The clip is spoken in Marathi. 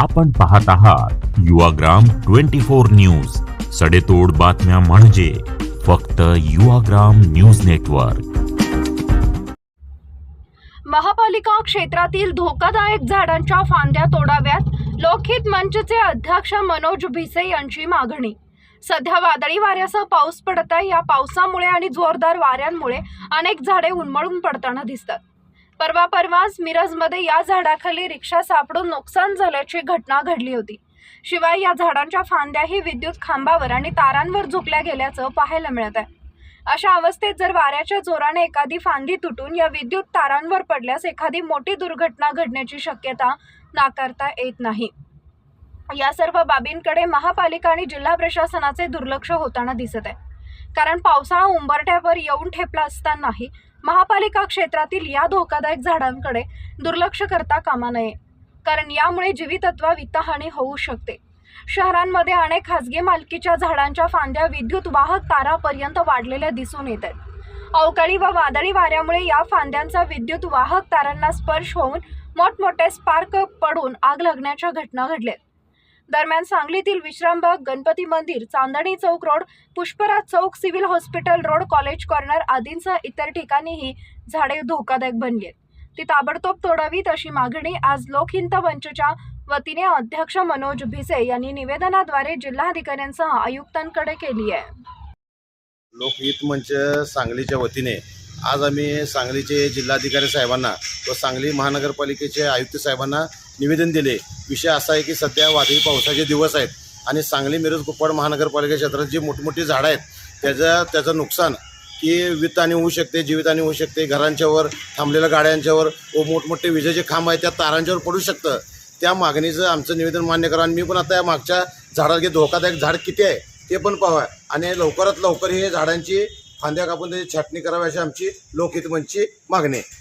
आपण पाहत आहात युवाग्राम ट्वेंटी फोर न्यूज. सडेतोड बातम्या म्हणजे फक्त युवाग्राम न्यूज नेटवर्क. महापालिका क्षेत्रातील धोकादायक झाडांच्या फांद्या तोडाव्यात. लोकहित मंचचे अध्यक्ष मनोज भिसे यांची मागणी. सध्या वादळी वाऱ्यासह पाऊस पडत आहे. या पावसामुळे आणि जोरदार वाऱ्यांमुळे अनेक झाडे उन्मळून पडताना दिसतात. परवा परवाच मिरजमध्ये या झाडाखाली रिक्षा सापडून नुकसान झाल्याची घटना घडली होती. शिवाय या झाडांच्या फांद्याही विद्युत खांबावर आणि तारांवर झुकल्या गेल्याचं पाहायला मिळत आहे. अशा अवस्थेत जर वाऱ्याच्या जोराने एखादी फांदी तुटून या विद्युत तारांवर पडल्यास एखादी मोठी दुर्घटना घडण्याची शक्यता नाकारता येत नाही. या सर्व बाबींकडे महापालिका आणि जिल्हा प्रशासनाचे दुर्लक्ष होताना दिसत आहे. कारण पावसाळा उंबरठ्यावर येऊन ठेपला असतानाही महापालिका क्षेत्रातील या धोकादायक झाडांकडे दुर्लक्ष करता कामा नये कारण यामुळे जीवितत्वा वित्तहानी होऊ शकते. शहरांमध्ये अनेक खासगी मालकीच्या झाडांच्या फांद्या विद्युत वाहक तारापर्यंत वाढलेल्या दिसून येत आहेत. अवकाळी व वादळी वाऱ्यामुळे या फांद्यांचा विद्युत वाहक तारांना स्पर्श होऊन मोठमोठे स्पार्क पडून आग लागण्याच्या घटना घडल्या दरम्यान सांगलीतील विश्रामबाग गणपती मंदिर Chandni Chowk road Pushpraj Chowk civil hospital road college corner आदींसह इतर ठिकाणीही झाडे धोकादायक बनली आहेत ती ताबडतोब तोडावीत अशी मागणी आज लोकहिंत मंचच्या वतीने अध्यक्ष मनोज भिसे यांनी निवेदनाद्वारे जिल्हाधिकाऱ्यांसह आयुक्तांकडे केली आहे. लोकहित मंच सांगलीच्या वतीने आज आम्ही सांगलीचे जिल्हाधिकारी साहेबांना व सांगली महानगरपालिकेचे आयुक्त साहेबांना निवेदन दिले. विषय असा आहे की सध्या वादळी पावसाचे दिवस आहेत आणि सांगली मिरज कुपवाड महानगरपालिका क्षेत्रात जी मोठमोठी झाडं आहेत त्याचं त्याचं नुकसान की वित्तहानी होऊ शकते जीवितहानी होऊ शकते घरांच्यावर थांबलेल्या गाड्यांच्यावर व मोठमोठे विजेचे खांब आहेत त्या तारांच्यावर पडू शकतं. त्या मागणीचं आमचं निवेदन मान्य करा आणि मी पण आता या मागच्या झाडाला धोकादायक झाड किती आहे ते पण पाहावं आणि लवकरात लवकर हे झाडांची फांद्या कापून त्याची छाटणी करावी अशी आमची लोकहितमनची मागणी आहे.